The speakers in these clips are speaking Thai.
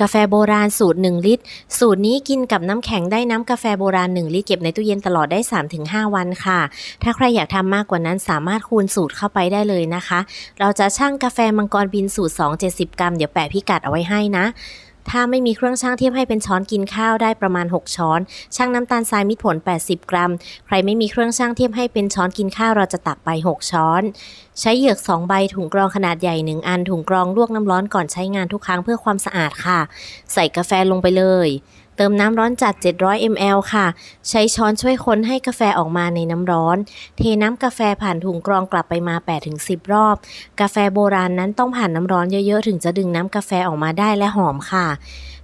กาแฟโบราณสูตร 1 ลิตร สูตรนี้กินกับน้ำแข็งได้น้ำกาแฟโบราณ 1 ลิตรเก็บในตู้เย็นตลอดได้ 3-5 วันค่ะ ถ้าใครอยากทำมากกว่านั้นสามารถคูณสูตรเข้าไปได้เลยนะคะ เราจะชั่งกาแฟมังกรบินสูตร 2 70 กรัม เดี๋ยวแปะพิกัดเอาไว้ให้นะถ้าไม่มีเครื่องชั่งเทียบให้เป็นช้อนกินข้าวได้ประมาณ 6 ช้อน ชั่งน้ำตาลทรายมิตรผล 80 กรัม ใครไม่มีเครื่องชั่งเทียบให้เป็นช้อนกินข้าวเราจะตักไป 6 ช้อนใช้เหยือก 2 ใบถุงกรองขนาดใหญ่ 1 อัน ถุงกรองลวกน้ำร้อนก่อนใช้งานทุกครั้งเพื่อความสะอาดค่ะ ใส่กาแฟลงไปเลย เติมน้ำร้อนจัด 700 ml ค่ะ ใช้ช้อนช่วยคนให้กาแฟออกมาในน้ำร้อน เทน้ำกาแฟผ่านถุงกรองกลับไปมา 8-10 รอบ กาแฟโบราณนั้นต้องผ่านน้ำร้อนเยอะๆ ถึงจะดึงน้ำกาแฟออกมาได้และหอมค่ะ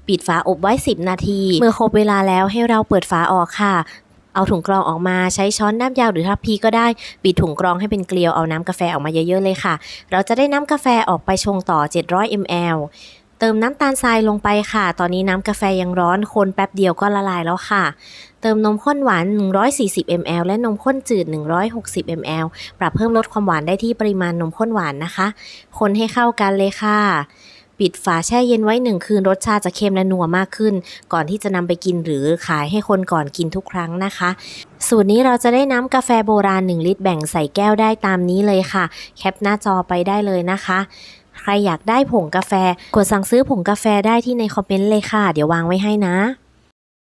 ปิดฝาอบไว้ 10 นาที เมื่อครบเวลาแล้วให้เราเปิดฝาออกค่ะ เอาถุงกรองออกมาใช้ช้อนด้ามยาวหรือทัพพีก็ได้ปิดถุงกรองให้เป็นเกลียวเอาน้ำกาแฟออกมาเยอะๆเลยค่ะ เราจะได้น้ำกาแฟออกไปชงต่อ 700 ml เติมน้ำตาลทรายลงไปค่ะ ตอนนี้น้ำกาแฟยังร้อน คนแป๊บเดียวก็ละลายแล้วค่ะ เติมนมข้นหวาน 140 ml และนมข้นจืด 160 ml ปรับเพิ่มลดความหวานได้ที่ปริมาณนมข้นหวานนะคะ คนให้เข้ากันเลยค่ะ ปิดฝาแช่เย็นไว้หนึ่งคืนรสชาติจะเค็มและนัวมากขึ้น ก่อนที่จะนำไปกินหรือขายให้คนก่อนกินทุกครั้งนะคะ สูตรนี้เราจะได้น้ำกาแฟโบราณ 1 ลิตรแบ่งใส่แก้วได้ตามนี้เลยค่ะ แคปหน้าจอไปได้เลยนะคะใครอยากได้ผงกาแฟ กดสั่งซื้อผงกาแฟได้ที่ในคอมเมนต์เลยค่ะ เดี๋ยววางไว้ให้นะ